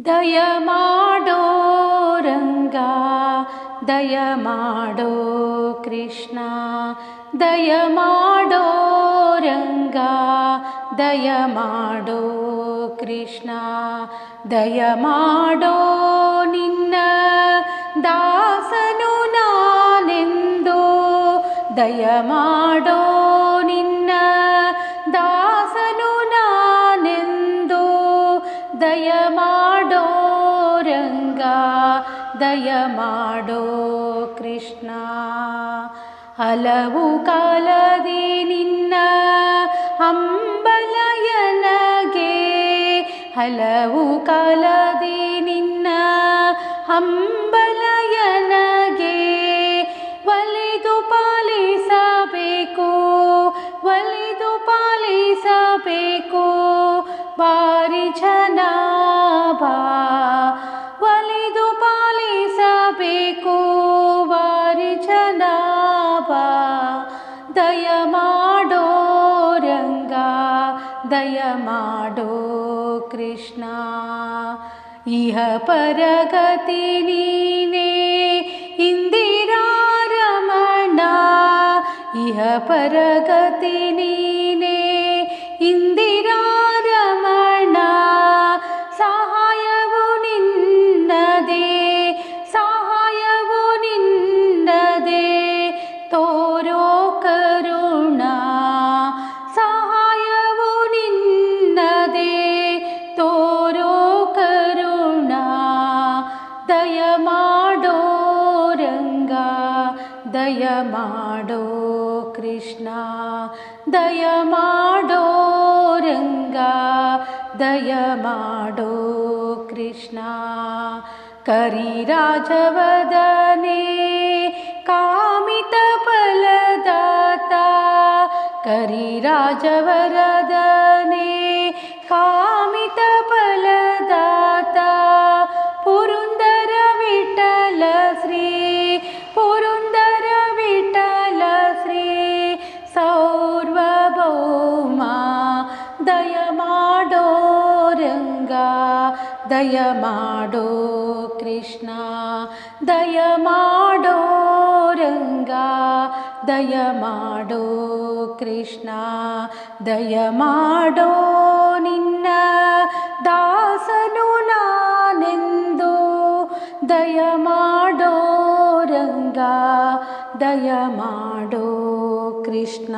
ದಯಮಾಡೋ ರಂಗ ದಯಮಾಡೋ ಕೃಷ್ಣ ದಯಮಾಡೋ ರಂಗ ದಯಮಾಡೋ ಕೃಷ್ಣ ದಯಮಾಡೋ ನಿನ್ನ ದಾಸನು ನಾನೆಂದು ದಯಮಾಡೋ ನಿನ್ನ ದಾಸನು ನಾನೆಂದು ದಯಮಾಡೋ ರಂಗ ದಯಮಾಡೋ ಕೃಷ್ಣ. ಹಲವು ಕಾಲದಿ ನಿನ್ನ ಹಂಬಲಯನಗೆ, ಹಲವು ಕಾಲದಿ ನಿನ್ನ ಹಂಬಲಯನಗೆ. ಒಲಿದು ಪಾಲಿಸಬೇಕು ಒಲಿದು ಪಾಲಿಸಬೇಕು. ದಯಮಾಡೋ ಕೃಷ್ಣ ಇಹ ಪರಗತಿ ನೀನೇ ಇಂದಿರಾರಮಣ ಇಹ ಪರಗತಿ ನೀನೇ ಇಂದಿರಾರಮಣ ದಯಮಾಡೋ ರಂಗ ದಯಮಾಡೋ ಕೃಷ್ಣ ದಯಮಾಡೋ ರಂಗ ದಯಮಾಡೋ ಕೃಷ್ಣ ಕರಿರಾಜವದನೆ ಕಾಮಿತ ಫಲದಾತ ಕರಿರಾಜವರದನೆ ಕಾಮಿತ ಫಲದಾತ ದಯಮಾಡೋ ರಂಗ ದಯಮಾಡೋ ಕೃಷ್ಣ ದಯಮಾಡೋ ರಂಗ ದಯಮಾಡೋ ಕೃಷ್ಣ ದಯಮಾಡೋ ನಿನ್ನ ದಾಸನು ನಾನೆಂದು ದಯಮಾಡೋ ರಂಗ ದಯಮಾಡೋ ಕೃಷ್ಣ